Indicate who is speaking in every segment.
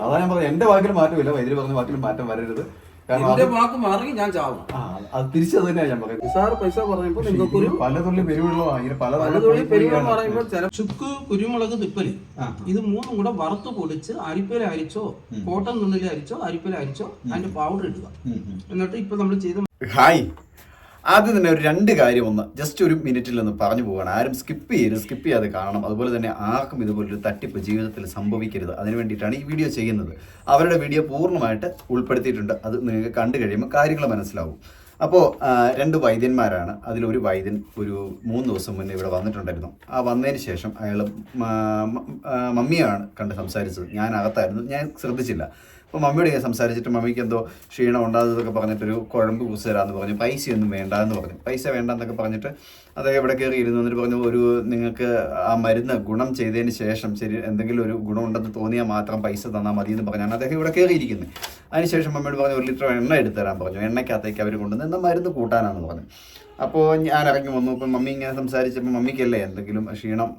Speaker 1: അതാ ഞാൻ പറഞ്ഞത്. എന്റെ വാക്കിൽ മാറ്റമില്ല. വൈദ്യുതി പറഞ്ഞ വാക്കിൽ മാറ്റം വരരുത്. കാരണം
Speaker 2: എന്റെ
Speaker 1: അത്
Speaker 2: വാക്ക് മാറി ഞാൻ ചാവും.
Speaker 1: ആ, അത് തിരിച്ചത് തന്നെയാണ് ഞാൻ പറയുന്നത്
Speaker 2: നിസാർ പൈസ പറയുമ്പോ നിങ്ങൾക്കൊരു
Speaker 1: പല തുള്ളി പെരുവെള്ളമാണ് ഇങ്ങനെ പല
Speaker 2: പലതുള്ളി പെരുമാൾ പറയുമ്പോൾ ചില ചുക്ക് കുരുമുളക്
Speaker 1: തിപ്പൽ.
Speaker 2: ഇത് മൂന്നും കൂടെ വറുത്ത് പൊടിച്ച് അരിപ്പയിൽ അരിച്ചോ കോട്ടൻ തുണിയിൽ അരിച്ചോ അരിപ്പയിൽ അരിച്ചോ അതിന്റെ പൗഡർ ഇടുക. എന്നിട്ട് ഇപ്പൊ നമ്മൾ ചെയ്ത
Speaker 1: ഹായ്. ആദ്യം തന്നെ ഒരു രണ്ട് കാര്യം ഒന്ന് ജസ്റ്റ് ഒരു മിനിറ്റിൽ ഒന്ന് പറഞ്ഞു പോകണം ആരും സ്കിപ്പ് ചെയ്യരുത് സ്കിപ്പ് ചെയ്യാതെ കാണണം. അതുപോലെ തന്നെ ആർക്കും ഇതുപോലൊരു തട്ടിപ്പ് ജീവിതത്തിൽ സംഭവിക്കരുത്. അതിന് വേണ്ടിയിട്ടാണ് ഈ വീഡിയോ ചെയ്യുന്നത്. അവരുടെ വീഡിയോ പൂർണമായിട്ട് ഉൾപ്പെടുത്തിയിട്ടുണ്ട്. അത് നിങ്ങൾക്ക് കണ്ടു കഴിയുമ്പോൾ കാര്യങ്ങൾ മനസ്സിലാവും. അപ്പോൾ രണ്ട് വൈദ്യന്മാരാണ്. അതിലൊരു വൈദ്യൻ ഒരു മൂന്ന് ദിവസം മുന്നേ ഇവിടെ വന്നിട്ടുണ്ടായിരുന്നു. ആ വന്നതിന് ശേഷം അയാൾ മമ്മിയാണ് കണ്ട് സംസാരിച്ചത്. ഞാൻ അകത്തായിരുന്നു ഞാൻ ശ്രദ്ധിച്ചില്ല. അപ്പോൾ മമ്മിയോട് ഞാൻ സംസാരിച്ചിട്ട് മമ്മിക്ക് എന്തോ ക്ഷീണം ഉണ്ടാകുന്നതൊക്കെ പറഞ്ഞിട്ടൊരു കുഴമ്പ് കുറിച്ച് തരാമെന്ന് പറഞ്ഞു. പൈസയൊന്നും വേണ്ട എന്ന് പറഞ്ഞു. പൈസ വേണ്ട എന്നൊക്കെ പറഞ്ഞിട്ട് അദ്ദേഹം ഇവിടെ കയറി ഇരുന്നു എന്നിട്ട് പറഞ്ഞു ഒരു നിങ്ങൾക്ക് ആ മരുന്ന് ഗുണം ചെയ്തതിന് ശേഷം ശരി എന്തെങ്കിലും ഒരു ഗുണമുണ്ടെന്ന് തോന്നിയാൽ മാത്രം പൈസ തന്നാൽ മതി എന്ന് പറഞ്ഞാണ് അദ്ദേഹം ഇവിടെ കയറിയിരിക്കുന്നത്. അതിനുശേഷം മമ്മിയോട് പറഞ്ഞു ഒരു ലിറ്റർ എണ്ണ എടുത്തു തരാൻ പറഞ്ഞു. എണ്ണയ്ക്കകത്തേക്ക് അവർ കൊണ്ടുവന്ന് എന്നാൽ മരുന്ന് കൂട്ടാനാണെന്ന് പറഞ്ഞു. അപ്പോൾ ഞാൻ ഇറങ്ങി വന്നു. ഇപ്പം മമ്മി ഇങ്ങനെ സംസാരിച്ചപ്പോൾ മമ്മിക്കല്ലേ എന്തെങ്കിലും ക്ഷീണം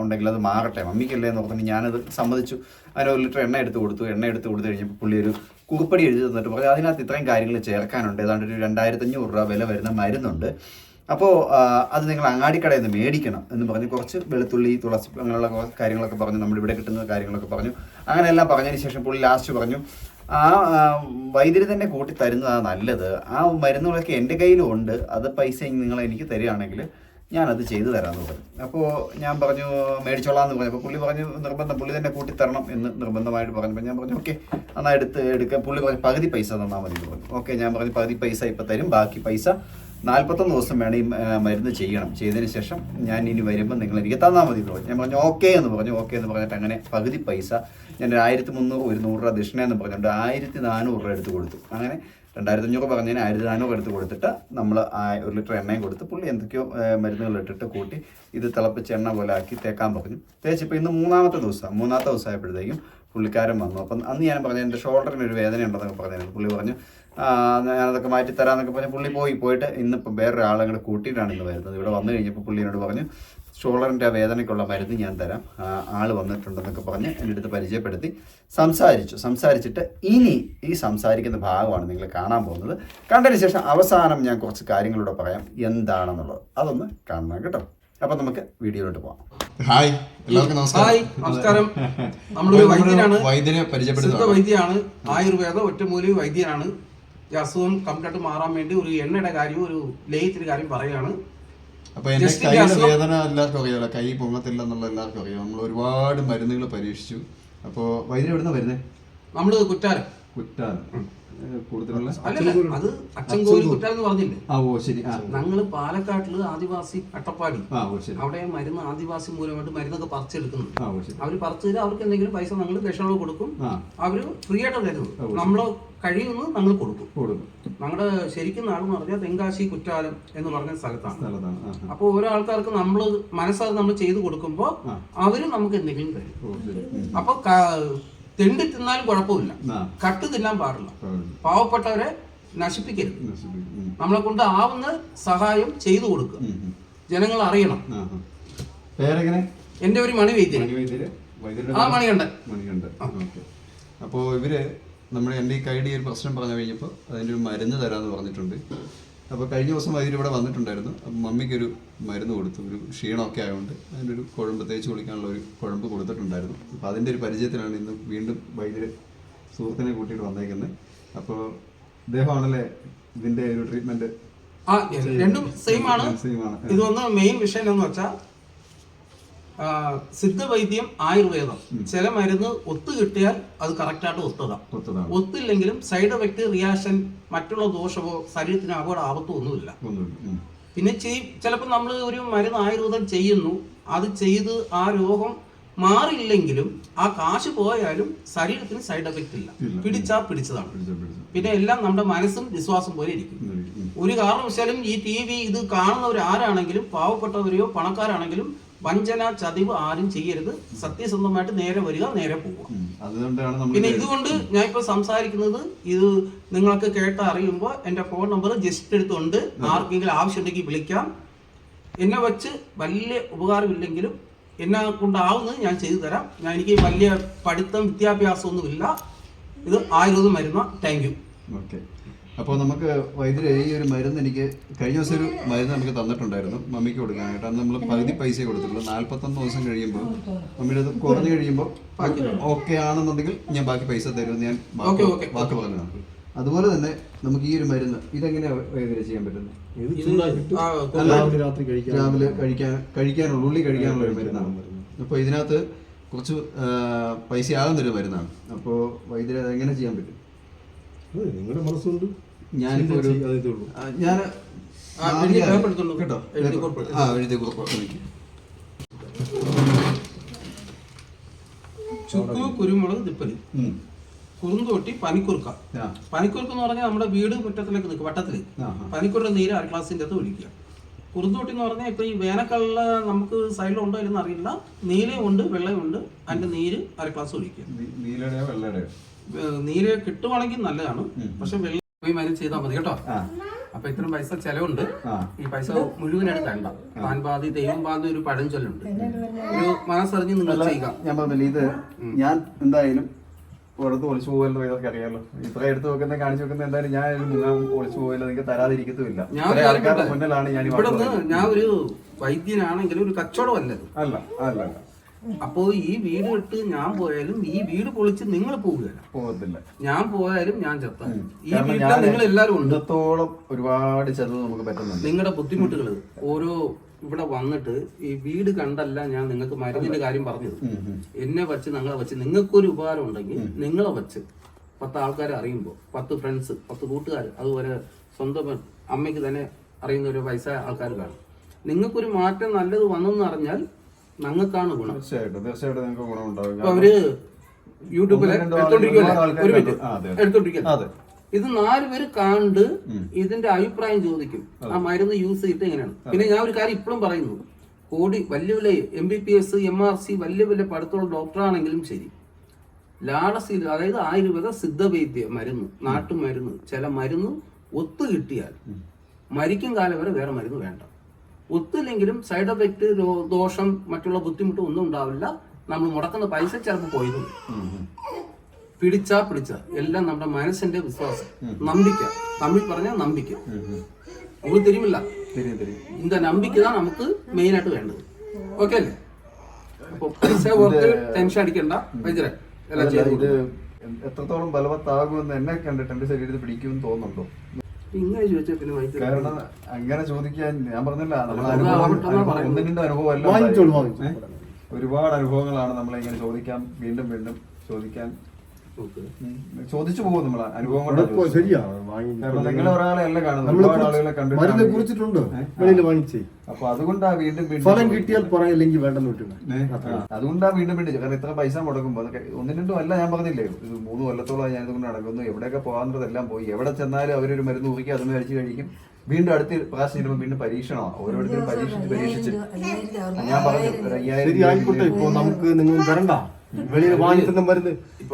Speaker 1: ഉണ്ടെങ്കിൽ അത് മാറട്ടെ. മമ്മിക്കല്ലേ എന്ന് പറഞ്ഞിട്ട് ഞാനത് സമ്മതിച്ചു. അതിന് ഒരു ലിറ്റർ എണ്ണ എടുത്ത് കൊടുത്തു. എണ്ണ എടുത്ത് കൊടുത്തു കഴിഞ്ഞപ്പോൾ പുള്ളി ഒരു കുറിപ്പടി എഴുതി തന്നിട്ട് പറഞ്ഞു അതിനകത്ത് ഇത്രയും കാര്യങ്ങൾ ചേർക്കാനുണ്ട്. ഏതാണ്ട് ഒരു രണ്ടായിരത്തി അഞ്ഞൂറ് രൂപ വില വരുന്ന മരുന്നുണ്ട്. അപ്പോൾ അത് നിങ്ങൾ അങ്ങാടിക്കടയിൽ നിന്ന് മേടിക്കണം എന്ന് പറഞ്ഞ് കുറച്ച് വെളുത്തുള്ളി തുളസി അങ്ങനെയുള്ള കാര്യങ്ങളൊക്കെ പറഞ്ഞു നമ്മുടെ ഇവിടെ കിട്ടുന്ന കാര്യങ്ങളൊക്കെ പറഞ്ഞു. അങ്ങനെയെല്ലാം പറഞ്ഞതിന് ശേഷം പുള്ളി ലാസ്റ്റ് പറഞ്ഞു ആ വൈദ്യുതി തന്നെ കൂട്ടി തരുന്നതാണ് നല്ലത്. ആ മരുന്നുകളൊക്കെ എന്റെ കയ്യിലും ഉണ്ട് അത് പൈസ നിങ്ങൾ എനിക്ക് തരികയാണെങ്കിൽ ഞാനത് ചെയ്തു തരാമെന്ന് പറഞ്ഞു. അപ്പോൾ ഞാൻ പറഞ്ഞു മേടിച്ചോളാം എന്ന് പറഞ്ഞു. അപ്പോൾ പുള്ളി പറഞ്ഞു നിർബന്ധം. പുള്ളി തന്നെ കൂട്ടി തരണം എന്ന് നിർബന്ധമായിട്ട് പറഞ്ഞപ്പോൾ ഞാൻ പറഞ്ഞു ഓക്കെ എന്നാൽ എടുത്ത് എടുക്കുക പുള്ളി പറഞ്ഞു പകുതി പൈസ തന്നാൽ മതി എന്ന് പറഞ്ഞു. ഓക്കെ ഞാൻ പറഞ്ഞു പകുതി പൈസ ഇപ്പം തരും. ബാക്കി പൈസ നാൽപ്പത്തൊന്ന് ദിവസം വേണം ഈ മരുന്ന് ചെയ്യണം. ചെയ്തതിന് ശേഷം ഞാൻ ഇനി വരുമ്പോൾ നിങ്ങൾ എനിക്ക് തന്നാൽ മതി എന്ന് പറഞ്ഞു ഞാൻ പറഞ്ഞു ഓക്കെ എന്ന് പറഞ്ഞു ഓക്കെ എന്ന് പറഞ്ഞിട്ട് അങ്ങനെ പകുതി പൈസ ഞാൻ ഒരു ആയിരത്തി മുന്നൂറ് ഒരു നൂറ് രൂപ ദക്ഷിണ എന്ന് പറഞ്ഞുകൊണ്ട് ആയിരത്തി നാനൂറ് രൂപ എടുത്ത് കൊടുത്തു. അങ്ങനെ രണ്ടായിരത്തി അഞ്ഞൂറ് പറഞ്ഞതിന് ആയിരത്തി നാനൂറ് എടുത്ത് കൊടുത്തിട്ട് നമ്മൾ ഒരു ലിറ്റർ എണ്ണയും കൊടുത്ത് പുള്ളി എന്തൊക്കെയോ മരുന്നുകൾ ഇട്ടിട്ട് കൂട്ടി ഇത് തിളപ്പിച്ച് എണ്ണ പോലെ ആക്കി തേക്കാൻ പറഞ്ഞു. തേച്ചിപ്പോൾ ഇന്ന് മൂന്നാമത്തെ ദിവസം. മൂന്നാമത്തെ ദിവസം ആയപ്പോഴത്തേക്കും പുള്ളിക്കാരൻ വന്നു. അപ്പം അന്ന് ഞാൻ പറഞ്ഞു എന്റെ ഷോൾഡറിന് ഒരു വേദന ഉണ്ടെന്നൊക്കെ പറഞ്ഞു പുള്ളി പറഞ്ഞു "ആ, ഞാനതൊക്കെ മാറ്റി തരാമെന്നൊക്കെ പറഞ്ഞ് പുള്ളി പോയി പോയിട്ട് ഇന്നിപ്പം വേറൊരാളെ കൂടെ കൂട്ടിയിട്ടാണ് ഇന്ന് വരുന്നത്. ഇവിടെ വന്നു കഴിഞ്ഞപ്പോൾ പുള്ളി എന്നോട് പറഞ്ഞു ഷോൾഡറിന്റെ ആ വേദനയ്ക്കുള്ള മരുന്ന് ഞാൻ തരാം. ആൾ വന്നിട്ടുണ്ടെന്നൊക്കെ പറഞ്ഞ് എന്റെ അടുത്ത് പരിചയപ്പെടുത്തി സംസാരിച്ചു. സംസാരിച്ചിട്ട് ഇനി ഈ സംസാരിക്കുന്ന ഭാഗമാണ് നിങ്ങൾ കാണാൻ പോകുന്നത്. കണ്ടതിന് ശേഷം അവസാനം ഞാൻ കുറച്ച് കാര്യങ്ങളൂടെ പറയാം. എന്താണെന്നുള്ളത് അതൊന്ന് കാണണം കേട്ടോ. അപ്പം നമുക്ക് വീഡിയോയിലോട്ട് പോവാം.
Speaker 3: ഹായ് എല്ലാവർക്കും
Speaker 2: ഹായ്
Speaker 3: നമസ്കാരം.
Speaker 2: നമസ്കാരം നമ്മളൊരു വൈദ്യനാണ്.
Speaker 3: വൈദ്യനെ
Speaker 2: സിദ്ധ
Speaker 3: പരിചയപ്പെടുത്തുന്നത്
Speaker 2: വൈദ്യനാണ് ആയുർവേദ ഒറ്റമൂലി വൈദ്യനാണ്. ഈ അസുഖം കംപ്ലീറ്റ് മാറാൻ വേണ്ടി ഒരു എണ്ണയുടെ കാര്യം ഒരു ലേഹത്തിന്റെ കാര്യം പറയുകയാണ്.
Speaker 3: അപ്പൊ എന്റെ
Speaker 2: കൈ
Speaker 3: വേദന എല്ലാവർക്കും അറിയാം കൈ പൊങ്ങത്തില്ല എന്നുള്ള എല്ലാവർക്കും അറിയാം. നമ്മൾ ഒരുപാട് മരുന്നുകൾ പരീക്ഷിച്ചു. അപ്പോ വൈദ്യുതി എവിടുന്ന വരുന്നത്
Speaker 2: നമ്മൾ കുറ്റാലം
Speaker 3: കുറ്റാൻ കൂടുതലുള്ള
Speaker 2: അത് അച്ചൻകോവിൽ കുറ്റാലം എന്ന് പറഞ്ഞില്ലേ?
Speaker 3: ആ ഓ ശരി.
Speaker 2: പാലക്കാട്ടിൽ ആദിവാസി അട്ടപ്പാടി.
Speaker 3: ആ ഓ ശരി.
Speaker 2: അവിടെ മരുന്ന് ആദിവാസി മൂലമായിട്ട് മരുന്നൊക്കെ
Speaker 3: ശരി.
Speaker 2: അവർ പറിച്ചു തരും അവർക്ക് എന്തെങ്കിലും പൈസ ഞങ്ങൾ ദക്ഷിണ കൊടുക്കും. അവർ ഫ്രീ ആയിട്ട് തരുന്നത് നമ്മൾ കഴിയുന്നത് ഞങ്ങൾ കൊടുക്കും. ഞങ്ങളുടെ ശരിക്കും നാടെന്ന് പറഞ്ഞാൽ തെങ്കാശി കുറ്റാലം എന്ന് പറഞ്ഞ സ്ഥലത്താണ്. അപ്പോൾ ഓരോ ആൾക്കാർക്ക് നമ്മൾ മനസ്സാകും നമ്മൾ ചെയ്തു കൊടുക്കുമ്പോൾ അവരും നമുക്ക് എന്തെങ്കിലും തരും. അപ്പോൾ തെണ്ടി തിന്നാലും കുഴപ്പമില്ല. കട്ട് തിന്നാൻ പാടില്ല. പാവപ്പെട്ടവരെ നശിപ്പിക്കരുത്. നമ്മളെ കൊണ്ട് ആവുന്ന സഹായം ചെയ്തു കൊടുക്കുക. ജനങ്ങൾ അറിയണം.
Speaker 3: പേരെങ്ങനെ?
Speaker 2: എന്റെ ഒരു മണി
Speaker 3: വൈദ്യ
Speaker 2: ആ മണികണ്ഠൻ.
Speaker 3: മണികണ്ഠൻ. അപ്പോൾ ഇവർ നമ്മുടെ എന്റെ ഈ കൈയുടെ ഒരു പ്രശ്നം പറഞ്ഞു കഴിഞ്ഞപ്പോൾ അതിന്റെ ഒരു മരുന്ന് തരാമെന്ന് പറഞ്ഞിട്ടുണ്ട്. അപ്പോൾ കഴിഞ്ഞ ദിവസം വൈദ്യുതി ഇവിടെ വന്നിട്ടുണ്ടായിരുന്നു. അപ്പം മമ്മിക്കൊരു മരുന്ന് കൊടുത്തു. ഒരു ക്ഷീണമൊക്കെ ആയതുകൊണ്ട് അതിന്റെ ഒരു കുഴമ്പ് തേച്ച് കുളിക്കാനുള്ള ഒരു കുഴമ്പ് കൊടുത്തിട്ടുണ്ടായിരുന്നു. അപ്പോൾ അതിന്റെ ഒരു പരിചയത്തിലാണ് ഇന്ന് വീണ്ടും വൈദ്യുതി സുഹൃത്തിനെ കൂട്ടിയിട്ട് വന്നേക്കുന്നത് അപ്പോൾ ഇദ്ദേഹമാണല്ലേ ഇതിന്റെ ഒരു ട്രീറ്റ്മെന്റ്
Speaker 2: ആ രണ്ടും സെയിം ആണ്.
Speaker 3: ആണ്.
Speaker 2: ഇതൊന്ന് മെയിൻ വിഷയം എന്ന് വെച്ചാൽ സിദ്ധവൈദ്യം ആയുർവേദം. ചില മരുന്ന് ഒത്തു കിട്ടിയാൽ അത് കറക്റ്റായിട്ട് ഒത്തതാം. ഒത്തില്ലെങ്കിലും സൈഡ് എഫക്ട് റിയാക്ഷൻ മറ്റുള്ള ദോഷമോ ശരീരത്തിന് അപകട ആപത്തോ ഒന്നുമില്ല. പിന്നെ ചെയ് ചിലപ്പോൾ നമ്മൾ ഒരു മരുന്ന് ആയുർവേദം ചെയ്യുന്നു. അത് ചെയ്ത് ആ രോഗം മാറിയില്ലെങ്കിലും ആ കാശ് പോയാലും ശരീരത്തിന് സൈഡ് എഫക്റ്റ് ഇല്ല. പിടിച്ചാ പിടിച്ചതാണ്.
Speaker 3: പിടിച്ചോ, പിടിച്ചോ.
Speaker 2: പിന്നെ എല്ലാം നമ്മുടെ മനസ്സും വിശ്വാസം പോലെ ഇരിക്കും. ഒരു കാരണവശാലും ഈ ടി വി ഇത് കാണുന്നവർ ആരാണെങ്കിലും പാവപ്പെട്ടവരെയോ പണക്കാരാണെങ്കിലും വഞ്ചന ചതിവ് ആരും ചെയ്യരുത്. സത്യസന്ധമായിട്ട് നേരെ വരിക നേരെ പോവുക. പിന്നെ ഇതുകൊണ്ട് ഞാൻ ഇപ്പൊ സംസാരിക്കുന്നത് ഇത് നിങ്ങൾക്ക് കേട്ട അറിയുമ്പോൾ എന്റെ ഫോൺ നമ്പർ ജസ്റ്റ് എടുത്തുണ്ട് ആർക്കെങ്കിലും ആവശ്യമുണ്ടെങ്കിൽ വിളിക്കാം. എന്നെ വെച്ച് വലിയ ഉപകാരമില്ലെങ്കിലും എന്നെ കൊണ്ടാവുന്നത് ഞാൻ ചെയ്തു തരാം. ഞാൻ എനിക്ക് വലിയ പഠിത്തം വിദ്യാഭ്യാസമൊന്നുമില്ല. ഇത് ആയുർവേദം വരുന്ന താങ്ക് യു.
Speaker 1: ഓക്കെ. അപ്പോൾ നമുക്ക് വൈദ്യുതി ഈ ഒരു മരുന്ന് എനിക്ക് കഴിഞ്ഞ ദിവസം ഒരു മരുന്ന് നമുക്ക് തന്നിട്ടുണ്ടായിരുന്നു മമ്മിക്ക് കൊടുക്കാനായിട്ട്. അന്ന് നമ്മൾ പകുതി പൈസ കൊടുത്തിട്ടുള്ളൂ. നാൽപ്പത്തൊന്ന് ദിവസം കഴിയുമ്പോൾ മമ്മിയുടെ അത് കുറഞ്ഞു കഴിയുമ്പോൾ ഓക്കെ. ആണെന്നുണ്ടെങ്കിൽ ഞാൻ ബാക്കി പൈസ തരുമെന്ന് ഞാൻ വാക്ക്
Speaker 2: ഓക്കെ, ഓക്കെ.
Speaker 1: വാക്ക് പറഞ്ഞതാണ്. അതുപോലെ തന്നെ നമുക്ക് ഈ ഒരു മരുന്ന് ഇതെങ്ങനെയാണ് വൈദ്യുതി ചെയ്യാൻ പറ്റുന്നത്?
Speaker 4: രാത്രി കഴിക്കാൻ
Speaker 1: രാവിലെ കഴിക്കാൻ കഴിക്കാനുള്ള ഉള്ളി കഴിക്കാനുള്ള ഒരു മരുന്നാണ്. അപ്പോൾ ഇതിനകത്ത് കുറച്ച് പൈസ ആകുന്നൊരു മരുന്നാണ്. അപ്പോൾ വൈദ്യുതി അത് എങ്ങനെ ചെയ്യാൻ പറ്റും?
Speaker 4: നിങ്ങളുടെ മനസ്സുകൊണ്ട്
Speaker 1: ഞാനിപ്പോ ഒരു ഞാൻ
Speaker 2: ആ, എഴുതി പേപ്പർ
Speaker 1: കേട്ടോ ആ എഴുതി കുറിപ്പ് എനിക്ക്.
Speaker 2: ചുക്ക് കുരുമുളക്
Speaker 1: തിപ്പൽ.
Speaker 2: കുറുന്തോട്ടി പനിക്കുറുക്ക. പനിക്കുറുക്ക എന്ന് പറഞ്ഞാൽ നമ്മുടെ വീട് മുറ്റത്തിലേക്ക് നിൽക്കും
Speaker 1: വട്ടത്തിൽ
Speaker 2: പനിക്കുറുടെ. നീര് അര ഗ്ലാസിന്റെ അകത്ത് ഒഴിക്കുക. കുറുന്തോട്ടി എന്ന് പറഞ്ഞാൽ ഇപ്പൊ ഈ വേനക്കള്ള നമുക്ക് സൈഡിലുണ്ടോ ഇല്ലെന്ന് അറിയില്ല. നീലയും ഉണ്ട് വെള്ളയും ഉണ്ട്. അതിന്റെ നീര് അര ഗ്ലാസ് ഒഴിക്കുക. നീല കിട്ടുവാണെങ്കിൽ നല്ലതാണ്. പക്ഷെ വെള്ളം പോയി മരുന്ന് ചെയ്താൽ മതി കേട്ടോ. അപ്പൊ ഇത്രയും പൈസ ചെലവുണ്ട്. ഈ പൈസ മുഴുവനായിട്ട് വേണ്ട താൻ പാതി ദൈവം പാതി ഒരു പഴഞ്ചൊല്ലുണ്ട് ഒരു മനസ്സറിഞ്ഞ് നിങ്ങൾ ചെയ്യുക.
Speaker 1: ഞാൻ പറഞ്ഞില്ല ഇത് ഞാൻ എന്തായാലും പുറത്ത് ഒളിച്ചു പോകല്ലോ ഇതൊക്കെ അറിയാമല്ലോ ഇത്ര എടുത്തു വെക്കുന്ന കാണിച്ചു വെക്കുന്ന എന്തായാലും ഞാൻ ഒളിച്ചു പോകല്ലോ നിങ്ങൾക്ക് തരാതിരിക്കത്തുമില്ല.
Speaker 2: ഞാൻ ഒരു
Speaker 1: ആൾക്കാരുടെ. മുന്നിലാണ് ഞാൻ ഈ
Speaker 2: ഇവിടെ ഞാൻ ഒരു വൈദ്യനാണെങ്കിലും ഒരു കച്ചവടമല്ല ഇത്.
Speaker 1: അല്ല അല്ല അല്ല.
Speaker 2: അപ്പോ ഈ വീട് വിട്ട് ഞാൻ പോയാലും ഈ വീട് പൊളിച്ച് നിങ്ങൾ പോവുകയല്ല.
Speaker 1: പോകത്തില്ല.
Speaker 2: ഞാൻ പോയാലും ഞാൻ ചത്ത. ഈ വീട്ടിൽ നിങ്ങൾ എല്ലാരും ഉണ്ട്.
Speaker 1: ഇന്നത്തോളം ഒരുപാട് ചെലവ് നമുക്ക് പറ്റുന്നുണ്ട്.
Speaker 2: നിങ്ങളുടെ ബുദ്ധിമുട്ടുകൾ ഓരോ ഇവിടെ വന്നിട്ട് ഈ വീട് കണ്ടല്ല ഞാൻ നിങ്ങൾക്ക് മരുന്നിന്റെ കാര്യം പറഞ്ഞത്. എന്നെ വെച്ച് നിങ്ങളെ വെച്ച് നിങ്ങൾക്കൊരു ഉപകാരം ഉണ്ടെങ്കിൽ നിങ്ങളെ വെച്ച് പത്ത് ആൾക്കാരെ അറിയുമ്പോൾ പത്ത് ഫ്രണ്ട്സ് പത്ത് കൂട്ടുകാർ അതുപോലെ സ്വന്തം അമ്മയ്ക്ക് തന്നെ അറിയുന്ന ഒരു പൈസ ആൾക്കാർ കാണും. നിങ്ങൾക്കൊരു മാറ്റം നല്ലത് വന്നെന്ന് അറിഞ്ഞാൽ ഞങ്ങൾക്കാണ് ഗുണം.
Speaker 1: തീർച്ചയായിട്ടും തീർച്ചയായിട്ടും നിങ്ങൾക്ക് ഗുണമുണ്ടാവും ഉണ്ടാവും
Speaker 2: അവർ
Speaker 1: യൂട്യൂബിൽ
Speaker 2: ഇത് നാല് പേര് കണ്ട് ഇതിന്റെ അഭിപ്രായം ചോദിക്കും. ആ മരുന്ന് യൂസ് ചെയ്തിട്ട് എങ്ങനെയാണ്? പിന്നെ ഞാൻ ഒരു കാര്യം ഇപ്പോഴും പറയുന്നു. കോടി വലിയ വലിയ M B B S M R C P വലിയ പഠിത്തമുള്ള ഡോക്ടറാണെങ്കിലും ശരി. ലാടസീൽ അതായത് ആയുർവേദ സിദ്ധവൈദ്യ മരുന്ന് നാട്ടുമരുന്ന് ചില മരുന്ന് ഒത്തു കിട്ടിയാൽ മരിക്കും കാലം വരെ വേറെ മരുന്ന് വേണ്ട. ഒത്തില്ലെങ്കിലും സൈഡ് എഫക്റ്റ് ദോഷം മറ്റുള്ള ബുദ്ധിമുട്ട് ഒന്നും ഉണ്ടാവില്ല. നമ്മൾ മുടക്കുന്ന പൈസ ചിലപ്പോൾ പോയതും. പിടിച്ച പിടിച്ച. എല്ലാം നമ്മുടെ മനസ്സിന്റെ വിശ്വാസം. നമ്പിക്ക. തമ്മിൽ പറഞ്ഞ നമ്പിക്ക.
Speaker 1: നമുക്ക്
Speaker 2: തിരിവില്ല. ഇന്ത നമ്പിക്ക നമുക്ക് മെയിൻ ആയിട്ട് വേണ്ടത്. ഓക്കെ അല്ലേ? അപ്പൊ പൈസ ഓർത്ത് ടെൻഷൻ അടിക്കണ്ട. വൈദ്യരെ
Speaker 1: എത്രത്തോളം ബലവത്താകുമെന്ന് എന്നെ കണ്ടിട്ട് എന്റെ ശരീരത്തിൽ പിടിക്കുമെന്ന് തോന്നുന്നുണ്ടോ?
Speaker 2: ഇങ്ങനെ ചോദിച്ചാൽ പിന്നെ
Speaker 1: കാരണം അങ്ങനെ ചോദിക്കാൻ ഞാൻ പറഞ്ഞില്ല നമ്മൾ
Speaker 2: അത്
Speaker 1: അനുഭവം അനുഭവം
Speaker 4: വാങ്ങിച്ചോളൂ വാങ്ങിച്ചോളൂ
Speaker 1: ഏ? ഒരുപാട് അനുഭവങ്ങളാണ് നമ്മളെ ഇങ്ങനെ ചോദിക്കാൻ വീണ്ടും വീണ്ടും ചോദിക്കാൻ ചോദിച്ചു പോകും നമ്മൾ അനുഭവം കൊണ്ട്
Speaker 4: കുഴപ്പം ശരിയാ വാങ്ങി
Speaker 1: കാരണം നിങ്ങൾ ഒരാളെ അല്ല കാണുന്നത്.
Speaker 4: മരുന്ന് കുറിച്ചിട്ടുണ്ടോ. വെളിയിൽ വാങ്ങിച്ചേ.
Speaker 1: അപ്പൊ അതുകൊണ്ടാ വീണ്ടും വീണ്ടും
Speaker 4: ഫലം കിട്ടിയാൽ പറയില്ലെങ്കിൽ വേണ്ടെന്ന് വിട്ടില്ല?
Speaker 1: അതുകൊണ്ടാ വീണ്ടും വീണ്ടും കാരണം ഇത്ര പൈസ മുടക്കുമ്പോൾ അതൊക്കെ ഒന്നും രണ്ടും അല്ല ഞാൻ പറഞ്ഞില്ലേ. ഇത് മൂന്ന് കൊല്ലത്തോളം ഞാൻ ഇതുകൊണ്ട് നടക്കുന്നു. എവിടെയൊക്കെ പോകാനുള്ളതെല്ലാം പോയി. എവിടെ ചെന്നാലും അവരൊരു മരുന്ന് നോക്കി അത് മേടിച്ച് കഴിക്കും. വീണ്ടും അടുത്ത് പ്രകാശം ചെയ്യുമ്പോൾ വീണ്ടും പരീക്ഷണമാണ്. ഓരോരുത്തരും പരീക്ഷിച്ച് പരീക്ഷിച്ച്. ഞാൻ പറഞ്ഞു ഒരു അയ്യായിരം
Speaker 4: ആയിക്കോട്ടെ ഇപ്പൊ നമുക്ക് നിങ്ങൾ വരണ്ട. വെളിയിൽ വാങ്ങി തന്ന മരുന്ന്.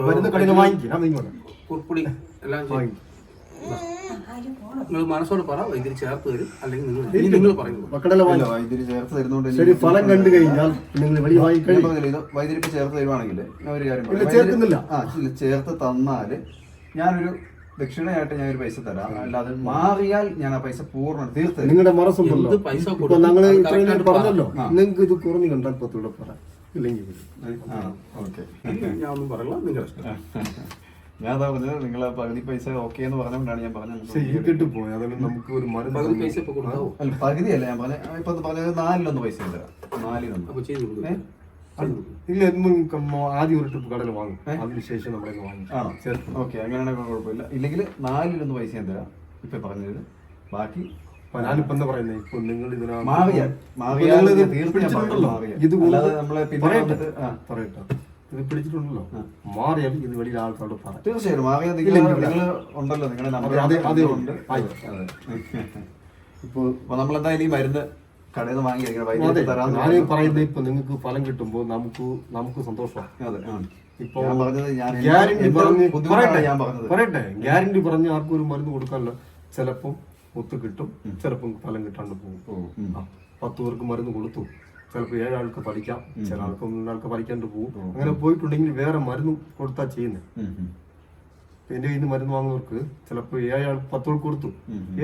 Speaker 4: മരുന്ന് കടയിൽ വാങ്ങിക്കാം. ഇങ്ങോട്ട്.
Speaker 2: കുർപ്പുടി എല്ലാം
Speaker 4: വാങ്ങി
Speaker 2: നിങ്ങൾ മനസ്സോട് പറ വൈദ്യര് ചേർത്ത് തരും. അല്ലെങ്കിൽ നിങ്ങൾ നിങ്ങൾ പറയുന്നു.
Speaker 4: മക്കളെ
Speaker 1: വൈദ്യുതി ചേർത്ത് തരുന്നോണ്ട്
Speaker 4: ശരി ഫലം കണ്ടു കഴിഞ്ഞാൽ നിങ്ങൾ വെളി
Speaker 1: വൈദ്യുതി ചേർത്ത് തരുവാണെങ്കിൽ ഞാൻ ഒരു കാര്യം
Speaker 4: ഇല്ല, ചേർക്കുന്നില്ല.
Speaker 1: ആ ചേർത്ത് തന്നാൽ ഞാനൊരു ദക്ഷിണയായിട്ട് ഞാൻ ഒരു പൈസ തരാം. അല്ലാതെ മാറിയാൽ ഞാൻ ആ പൈസ പൂർണ തീർത്ത് തരും.
Speaker 4: നിങ്ങളുടെ മനസ്സുണ്ടല്ലോ.
Speaker 2: പൈസ
Speaker 4: പറഞ്ഞല്ലോ. നിങ്ങൾക്ക് ഇത് കുറഞ്ഞു കണ്ടാൽ പത്തുകൂടെ പറ. ഇല്ലെങ്കിൽ
Speaker 1: ഓക്കെ.
Speaker 2: ഞാൻ ഒന്നും പറയില്ല നിങ്ങളുടെ ഇഷ്ടം.
Speaker 1: ഞാൻ അതാ പറഞ്ഞത് നിങ്ങൾ പകുതി പൈസ ഓക്കെ എന്ന് പറഞ്ഞുകൊണ്ടാണ് ഞാൻ പറഞ്ഞത്.
Speaker 4: ഇട്ടിട്ട് പോയി അതുകൊണ്ട് നമുക്ക് ഒരു മരുന്ന്
Speaker 2: പകുതി പൈസ ഇപ്പൊ കൊടുക്കാവോ
Speaker 1: അല്ല പകുതിയല്ല ഞാൻ പറഞ്ഞ ഇപ്പൊ പറഞ്ഞത് നാലിലൊന്ന് പൈസ തരാം നാലിലൊന്ന്?
Speaker 4: ഇല്ല ആദ്യം ഒരു ട്രിപ്പ് കടയിൽ വാങ്ങും. അതിനുശേഷം നമ്മളെ വാങ്ങും.
Speaker 1: ആണോ ഓക്കെ അങ്ങനെയാണെങ്കിൽ കുഴപ്പമില്ല. ഇല്ലെങ്കിൽ നാലിലൊന്ന് പൈസ ഞാൻ തരാം. ഇപ്പൊ പറഞ്ഞത്. ബാക്കി
Speaker 4: ഞാനിപ്പോ എന്താ പറയുന്നത് ഇപ്പൊ നിങ്ങൾ. ഇത് പറയട്ടെ. ഇത് പിടിച്ചിട്ടുണ്ടല്ലോ. മാറിയാൽ ഇത് വെളിയിൽ ആൾക്കാരോട്
Speaker 1: തീർച്ചയായും ഉണ്ടല്ലോ.
Speaker 4: ഇപ്പൊ
Speaker 1: നമ്മളെന്തായാലും ഈ മരുന്ന് കടയിൽ നിന്ന് വാങ്ങി
Speaker 4: ഞാൻ. പറയുന്നത് ഇപ്പൊ നിങ്ങൾക്ക് ഫലം കിട്ടുമ്പോ നമുക്ക് നമുക്ക് സന്തോഷമാണ്. ഇപ്പൊ പറഞ്ഞ് പറയട്ടെ. ഗ്യാരണ്ടി പറഞ്ഞ് ആർക്കും ഒരു മരുന്ന് കൊടുക്കാനല്ലോ ചിലപ്പം ഒത്ത് കിട്ടും. ചിലപ്പം ഫലം കിട്ടാണ്ട് പോകും. പത്ത് പേർക്ക് മരുന്ന് കൊടുത്തു. ചിലപ്പോൾ ഏഴാൾക്ക് പഠിക്കാം. ചില ആൾക്ക് മൂന്നാൾക്ക് പഠിക്കാണ്ട് പോകും. അങ്ങനെ പോയിട്ടുണ്ടെങ്കിൽ വേറെ മരുന്ന് കൊടുത്താ ചെയ്യുന്നത് എന്റെ കയ്യിൽ നിന്ന് മരുന്ന് വാങ്ങുന്നവർക്ക് ചിലപ്പോൾ ഏഴാൾ പത്ത് പേർക്ക് കൊടുത്തു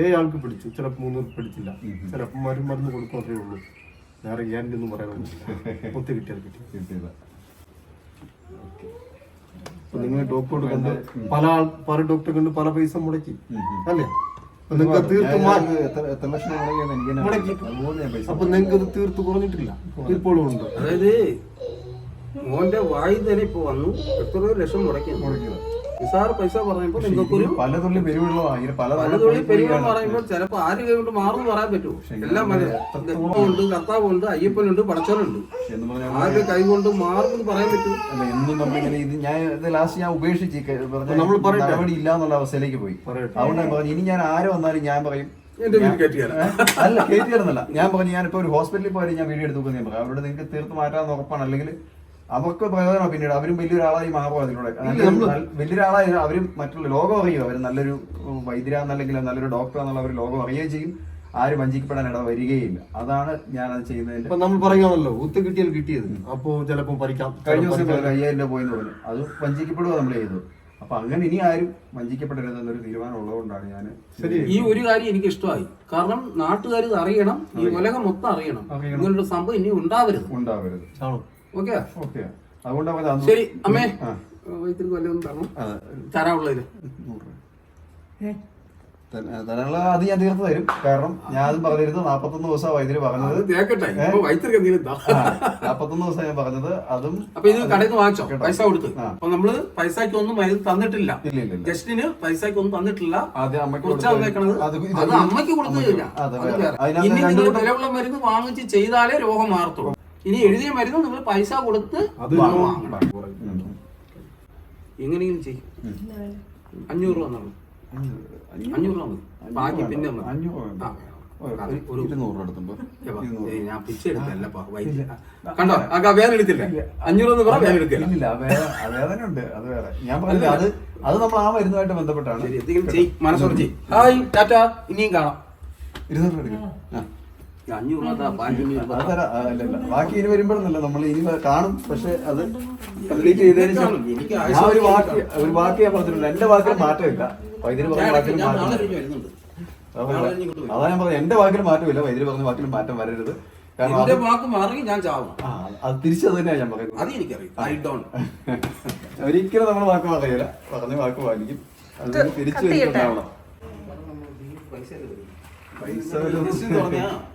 Speaker 4: ഏഴാൾക്ക് പിടിച്ചു. ചിലപ്പോൾ മൂന്നൂർക്ക് പിടിച്ചില്ല. ചിലപ്പോൾ മരുന്ന് മരുന്ന് കൊടുക്കുന്നതേ ഉള്ളൂ. വേറെ ഗ്യാരണ്ടി ഒന്നും പറയാനൊന്നുമില്ല ഒത്തു കിട്ടിയാൽ കിട്ടി. നിങ്ങൾ ഡോക്ടറോട് കണ്ട് പല ആൾ പല ഡോക്ടറെ കണ്ട് പല പൈസ മുടക്കി. അല്ലേ? നിങ്ങൾക്ക് തീർത്ത് അപ്പൊ നിങ്ങൾക്ക് ഇത് തീർത്ത് കുറഞ്ഞിട്ടില്ല. ഇപ്പോഴും ഉണ്ട്.
Speaker 2: അതായത് മോന്റെ വായി തന്നെ ഇപ്പൊ വന്നു. എത്രയോ ലക്ഷം മുടക്കി നിസാർ പൈസ പറയുമ്പോൾ നിങ്ങൾക്കൊരു
Speaker 1: പല തുള്ളി പെരുവെള്ളമാണ് പലതുള്ളി പല
Speaker 2: പല തൊഴിൽ പറയുമ്പോൾ ചിലപ്പോൾ ആര് കൊണ്ട് മാറുന്നു പറയാൻ പറ്റുമോ? എല്ലാം ഉണ്ട് കർത്താവുണ്ട് അയ്യപ്പനുണ്ട് പടച്ചവനുണ്ട് ആരുടെ കൈ കൊണ്ട് മാറും പറയാൻ പറ്റുമോ?
Speaker 1: അല്ല എന്നും നമ്മളിങ്ങനെ ഇത് ഞാൻ ഇത് ലാസ്റ്റ് ഞാൻ ഉപേക്ഷിച്ച്
Speaker 4: നമ്മൾ.
Speaker 1: നടപടി ഇല്ല എന്നുള്ള അവസ്ഥയിലേക്ക് പോയി.
Speaker 4: അതുകൊണ്ടാണ്
Speaker 1: അതുകൊണ്ട് പറഞ്ഞു ഇനി ഞാൻ ആര് വന്നാലും ഞാൻ പറയും അല്ല കേട്ടിയായിരുന്നല്ല ഞാൻ പറഞ്ഞു ഞാനിപ്പോ ഒരു ഹോസ്പിറ്റലിൽ പോയാലും ഞാൻ വീഡിയോ എടുത്തു ഞാൻ പറയാം അവരോട് നിങ്ങൾക്ക് തീർത്ത് മാറ്റാന്ന് ഉറപ്പാണ്. അല്ലെങ്കിൽ അവർക്ക് പ്രയോജനം പിന്നീട്. അവരും വലിയൊരാളായി മാറും അതിലൂടെ വലിയൊരാളായി അവരും മറ്റുള്ള ലോകം അറിയും അവർ നല്ലൊരു വൈദ്യരാന്നല്ലെങ്കിൽ നല്ലൊരു ഡോക്ടർ എന്നുള്ള അവർ ലോകം അറിയുകയും ചെയ്യും. ആരും വഞ്ചിക്കപ്പെടാൻ ഇട വരികയില്ല. അതാണ് ഞാൻ അത് ചെയ്യുന്നതിന്റെ
Speaker 4: ഇപ്പൊ നമ്മൾ പറയുകയാണല്ലോ ഒത്തു കിട്ടിയാൽ കിട്ടിയത്. അപ്പോ ചിലപ്പോൾ പഠിക്കാം
Speaker 1: കഴിഞ്ഞ ദിവസം അയ്യായിരം രൂപ പോയെന്ന് പറഞ്ഞു. അത് വഞ്ചിക്കപ്പെടുക നമ്മൾ ചെയ്തു. അപ്പൊ അങ്ങനെ ഇനി ആരും വഞ്ചിക്കപ്പെടരുത് എന്നൊരു തീരുമാനം ഉള്ളതുകൊണ്ടാണ് ഞാൻ
Speaker 4: ശരി.
Speaker 2: ഈ ഒരു കാര്യം എനിക്ക് ഇഷ്ടമായി. കാരണം നാട്ടുകാർ അറിയണം ഈ ഉലകം മൊത്തം അറിയണം. ഇങ്ങനൊരു സംഭവം ഇനി ഉണ്ടാവരുത്.
Speaker 1: ഉണ്ടാവരുത്.
Speaker 4: ആണോ?
Speaker 2: ഓക്കെ?
Speaker 1: ഓക്കെ. അതുകൊണ്ടാണ് പറഞ്ഞത്
Speaker 2: ശരി അമ്മേ. വൈദ്യുതി വല്ലതും തരണം.
Speaker 1: അതെ.
Speaker 2: തരാനുള്ളതിന്
Speaker 1: തരാനുള്ള അത് ഞാൻ തീർത്ത് തരും. കാരണം ഞാൻ അതും പറഞ്ഞിരുന്നത് നാപ്പത്തൊന്ന് ദിവസം വൈദ്യുതി പറഞ്ഞത്. നാപ്പത്തൊന്ന് ദിവസം ഞാൻ പറഞ്ഞത്. അതും
Speaker 2: അപ്പൊ ഇത് കടയിൽ നിന്ന് വാങ്ങിച്ചോ. പൈസ കൊടുത്ത്. അപ്പൊ നമ്മൾ പൈസക്ക് ഒന്നും മരുന്ന് തന്നിട്ടില്ല.
Speaker 1: ഇല്ല ഇല്ല ഇല്ല.
Speaker 2: ജസ്റ്റിന് പൈസക്ക് ഒന്നും തന്നിട്ടില്ല.
Speaker 1: ആദ്യം അമ്മയ്ക്ക്
Speaker 2: കൊടുത്തില്ല വിലയുള്ള മരുന്ന് വാങ്ങിച്ച് ചെയ്താലേ രോഗം മാറത്തുള്ളൂ. ഇനി എഴുതിയ മരുന്ന് നിങ്ങൾ പൈസ കൊടുത്ത്
Speaker 4: അത്
Speaker 2: വാങ്ങണം. എങ്ങനെയും ചെയ്യും. അഞ്ഞൂറ് രൂപ എന്നാണ് അഞ്ഞൂറ്. രൂപ മതി. ബാക്കി പിന്നെ ഞാൻ പിച്ച എടുത്തല്ലപ്പാ കണ്ടോ? ആ വേദന എടുത്തില്ല? അഞ്ഞൂറ് എന്ന് പറ വേദന
Speaker 1: ഉണ്ട്. അത് വേറെ. ഞാൻ പറഞ്ഞില്ല അത് അത് നമ്മൾ ആ മരുന്നുമായിട്ട് ബന്ധപ്പെട്ടാണ്.
Speaker 2: ചെയ്യും. മനസ്സോട് ചെയ് ഹായ് ടാറ്റ. ഇനിയും കാണാം.
Speaker 1: ഇരുന്നൂറ് രൂപ എടുക്കാം. ആ.
Speaker 2: ഈ അഞ്ഞൂറ് രൂപ.
Speaker 1: ബാക്കി ഇനി വരുമ്പോഴൊന്നല്ല നമ്മൾ ഇനി കാണും. പക്ഷെ അത് കംപ്ലീറ്റ് ചെയ്തതിന് ശേഷം ഞാൻ ഒരു വാക്ക് ഒരു വാക്ക് ഞാൻ പറഞ്ഞിട്ടുണ്ട് എന്റെ വാക്കിൽ മാറ്റമില്ല. വൈദ്യുതി പറഞ്ഞ. വാക്കിൽ അതാ ഞാൻ പറഞ്ഞത് എന്റെ വാക്കിൽ മാറ്റമില്ല. വൈദ്യുതി പറഞ്ഞ വാക്കിൽ മാറ്റം വരരുത്. കാരണം
Speaker 2: എന്റെ
Speaker 1: അത്
Speaker 2: വാക്ക് മാറി ഞാൻ
Speaker 1: അത് തിരിച്ചത് തന്നെയാണ് ഞാൻ പറയുന്നത്.
Speaker 2: അത് എനിക്കറിയാം ഐ ഡോണ്ട്
Speaker 1: ഒരിക്കലും നമ്മൾ വാക്ക് പറയില്ല പറഞ്ഞ വാക്ക് പാലിക്കും. അത് തിരിച്ചു വരുന്നുണ്ടാവണം പൈസ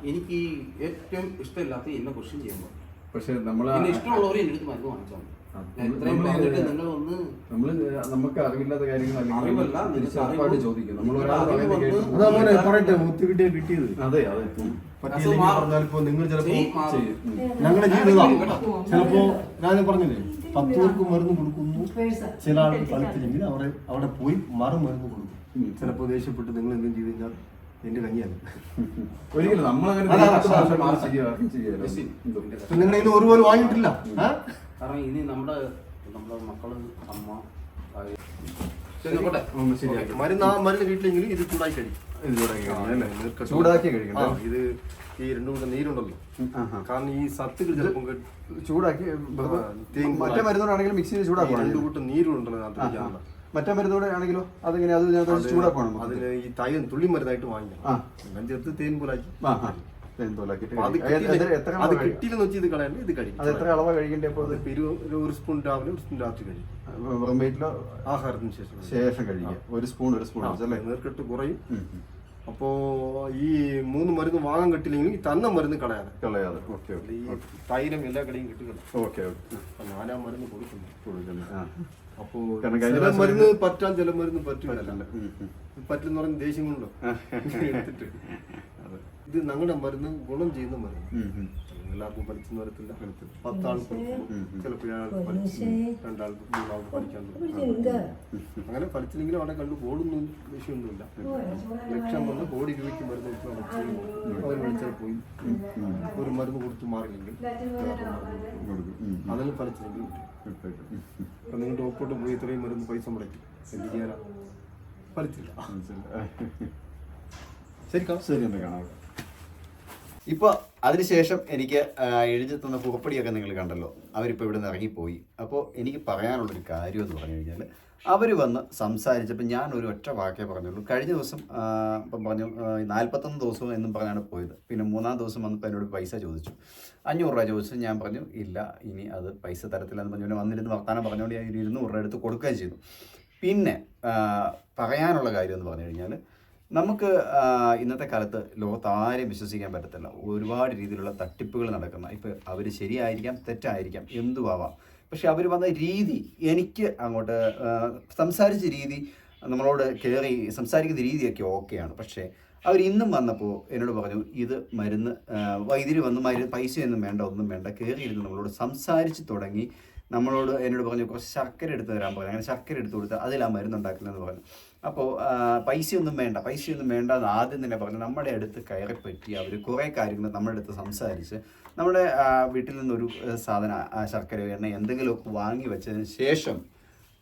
Speaker 2: എനിക്ക് ഏറ്റവും ഇഷ്ടമില്ലാത്ത എന്നെ ക്വസ്റ്റ്യൻ ചെയ്യുമ്പോൾ.
Speaker 1: പക്ഷെ നമ്മൾ
Speaker 2: ഇഷ്ടമുള്ളവരെ എന്റെ അടുത്ത് മരുന്ന് വാങ്ങിച്ചാൽ
Speaker 1: നമുക്ക് അറിവില്ലാത്ത കാര്യങ്ങൾ അല്ലെങ്കിൽ ചോദിക്കും നമ്മൾ ഒരാൾ
Speaker 4: പറയട്ടെ കിട്ടിയത്
Speaker 1: അതെ അതെ.
Speaker 4: പറ്റിയില്ലെങ്കിൽ പറഞ്ഞാൽ ഇപ്പൊ നിങ്ങൾ ചിലപ്പോ. ഞങ്ങളുടെ ജീവിതം ചിലപ്പോ ഞാൻ പറഞ്ഞില്ലേ പത്ത് പേർക്ക് മരുന്ന് കൊടുക്കുന്നു ചില ആൾക്ക് കളിച്ചില്ലെങ്കിൽ അവിടെ അവിടെ പോയി മറു മരുന്ന് കൊടുക്കും ചിലപ്പോ ദേഷ്യപ്പെട്ട് നിങ്ങൾ എന്തും ചെയ്ത് കഴിഞ്ഞാൽ എന്റെ കഞ്ഞിയാണ്
Speaker 1: ഒരിക്കലും നമ്മളങ്ങനെ
Speaker 4: ഒരു പോലും വാങ്ങിയിട്ടില്ല.
Speaker 2: കാരണം ഇനി നമ്മുടെ നമ്മുടെ മക്കൾ അമ്മ.
Speaker 4: മരുന്ന് ആ മരുന്ന് വീട്ടിലെങ്കിലും ഇത് ചൂടായി കഴിക്കും.
Speaker 1: ഇതിലൂടെ കഴിക്കണം അല്ലേ? ചൂടാക്കി കഴിക്കണം.
Speaker 4: ഇത് ഈ രണ്ടു കൂടെ നീരുണ്ടല്ലോ. കാരണം ഈ സത്തുകൾ ചിലപ്പോൾ
Speaker 1: ചൂടാക്കി മറ്റേ മരുന്നോടാണെങ്കിലും മിക്സിയിൽ
Speaker 4: ഈ
Speaker 1: ചൂടാക്കണം.
Speaker 4: രണ്ടു കൂട്ടം നീരുണ്ടല്ലോ അതിനകത്ത്.
Speaker 1: മറ്റേ മരുന്നോടെ ആണെങ്കിലോ അതെങ്ങനെ അത് ചൂടാക്കണം
Speaker 4: അതിന് ഈ തൈ തുള്ളി മരുന്നായിട്ട് വാങ്ങിക്കണം. എല്ലാം ചേർത്ത് തേൻ പോലാക്കി.
Speaker 1: തേൻ
Speaker 4: അത്
Speaker 1: എത്ര- അളവാ
Speaker 4: കിട്ടിയില്ലെന്ന് വെച്ച് ഇത് കളയണ്ട ഇത് കഴിക്കും.
Speaker 1: അത് എത്ര അളവാ കഴിക്കേണ്ടത് അപ്പോൾ
Speaker 4: ഒരു ഒരു സ്പൂൺ രാവിലെ ഒരു സ്പൂൺ രാത്രി കഴിക്കും.
Speaker 1: വെറും വെയിറ്റിലോ?
Speaker 4: ആഹാരത്തിന് ശേഷം
Speaker 1: ശേഷം കഴിക്കുക. ഒരു സ്പൂൺ ഒരു സ്പൂൺ
Speaker 4: നീർക്കെട്ട് കുറയും. അപ്പോ ഈ മൂന്ന് മരുന്ന് വാങ്ങാൻ കിട്ടില്ലെങ്കിൽ ഈ തന്ന മരുന്ന് കളയാതെ.
Speaker 1: കളയാതെ. ഓക്കെ
Speaker 4: ഈ തൈലം എല്ലാ കടയും കിട്ടുകയാണ്
Speaker 1: ഓക്കെ ഓക്കെ.
Speaker 4: ആ മരുന്ന് കൊടുക്കുന്നു.
Speaker 1: കൊടുക്കുന്നു.
Speaker 4: അപ്പോ ചില മരുന്ന് പറ്റാൻ ചില മരുന്ന് പറ്റില്ല. പറ്റുന്ന. പറഞ്ഞ ദേഷ്യം കൊണ്ടോ? എടുത്തിട്ട്. ഇത് ഞങ്ങളുടെ മരുന്ന് ഗുണം ചെയ്യുന്ന മരുന്ന്. എല്ലാവർക്കും പഠിച്ചെന്ന് വരത്തില്ല. പത്താൾക്ക് ചിലപ്പോൾ ഏഴാൾക്ക് പഠിച്ചു രണ്ടാൾക്ക് മൂന്നാൾക്ക് പഠിക്കാൻ തുടങ്ങും. അങ്ങനെ പഠിച്ചില്ലെങ്കിലും അവിടെ കണ്ടു ബോർഡൊന്നും വിഷയമൊന്നുമില്ല ലക്ഷം വന്ന് കോടി രൂപയ്ക്ക് മരുന്ന് അവർ വിളിച്ചാൽ പോയി. ഒരു മരുന്ന് കൊടുത്ത് മാറില്ലെങ്കിൽ
Speaker 1: ഇട്ടേക്കും. ഉം, ഉം.
Speaker 4: അപ്പം നിങ്ങൾ ടോപ്പോട്ട് പോയി ഇത്രയും മരുന്ന് പൈസ മുടക്കി. എന്ത് ചെയ്യാനാ പഠിച്ചില്ല
Speaker 1: ശരിക്കും
Speaker 4: ശരി
Speaker 1: എന്നാ കാണാം. ഇപ്പോൾ അതിനുശേഷം എനിക്ക് എഴുതി തന്ന പുറപ്പടിയൊക്കെ നിങ്ങൾ കണ്ടല്ലോ. അവരിപ്പോൾ ഇവിടെ നിന്ന് ഇറങ്ങിപ്പോയി. അപ്പോൾ എനിക്ക് പറയാനുള്ളൊരു കാര്യം എന്ന് പറഞ്ഞു കഴിഞ്ഞാൽ അവർ വന്ന് സംസാരിച്ചപ്പോൾ ഞാൻ ഒരു ഒറ്റ വാക്കേ പറഞ്ഞുള്ളൂ. കഴിഞ്ഞ ദിവസം ഇപ്പം പറഞ്ഞു നാൽപ്പത്തൊന്ന് ദിവസവും എന്നും പറഞ്ഞാണ് പോയത്. പിന്നെ മൂന്നാം ദിവസം വന്നപ്പോൾ എന്നോട് പൈസ ചോദിച്ചു. അഞ്ഞൂറ് രൂപ ചോദിച്ചു. ഞാൻ പറഞ്ഞു ഇല്ല ഇനി അത് പൈസ തരത്തില്ലെന്ന് പറഞ്ഞു. പിന്നെ വന്നിരുന്ന് വർത്താനം പറഞ്ഞുകൊണ്ട് ഞാൻ ഇരുന്നൂറ് രൂപ എടുത്ത് കൊടുക്കുകയും ചെയ്തു. പിന്നെ പറയാനുള്ള കാര്യം എന്ന് പറഞ്ഞു കഴിഞ്ഞാൽ നമുക്ക് ഇന്നത്തെ കാലത്ത് ലോകത്ത് ആരെയും വിശ്വസിക്കാൻ പറ്റത്തില്ല. ഒരുപാട് രീതിയിലുള്ള തട്ടിപ്പുകൾ നടക്കുന്ന ഇപ്പോൾ അവർ ശരിയായിരിക്കാം തെറ്റായിരിക്കാം എന്തുവാവാം. പക്ഷെ അവർ വന്ന രീതി എനിക്ക് അങ്ങോട്ട് സംസാരിച്ച രീതി നമ്മളോട് കയറി സംസാരിക്കുന്ന രീതിയൊക്കെ ഓക്കെയാണ്. പക്ഷേ അവർ ഇന്നും വന്നപ്പോൾ എന്നോട് പറഞ്ഞു ഇത് മരുന്ന് വൈദ്യുതി വന്ന് മരുന്ന് പൈസയൊന്നും വേണ്ട ഒന്നും വേണ്ട കയറിയിരുന്ന് നമ്മളോട് സംസാരിച്ച് തുടങ്ങി. നമ്മളോട് എന്നോട് പറഞ്ഞു കുറച്ച് ശർക്കര എടുത്ത് തരാൻ പറഞ്ഞു. അങ്ങനെ ശർക്കര എടുത്ത് കൊടുത്ത് അതിലാ മരുന്ന് ഉണ്ടാക്കുന്നതെന്ന് പറഞ്ഞു. അപ്പോൾ പൈസയൊന്നും വേണ്ട പൈസയൊന്നും വേണ്ട എന്ന് ആദ്യം തന്നെ പറഞ്ഞു നമ്മുടെ അടുത്ത് കയറിപ്പറ്റി അവർ കുറേ കാര്യങ്ങൾ നമ്മുടെ അടുത്ത് സംസാരിച്ച് നമ്മുടെ വീട്ടിൽ നിന്നൊരു സാധന ശർക്കര എണ്ണ എന്തെങ്കിലുമൊക്കെ വാങ്ങി വെച്ചതിന് ശേഷം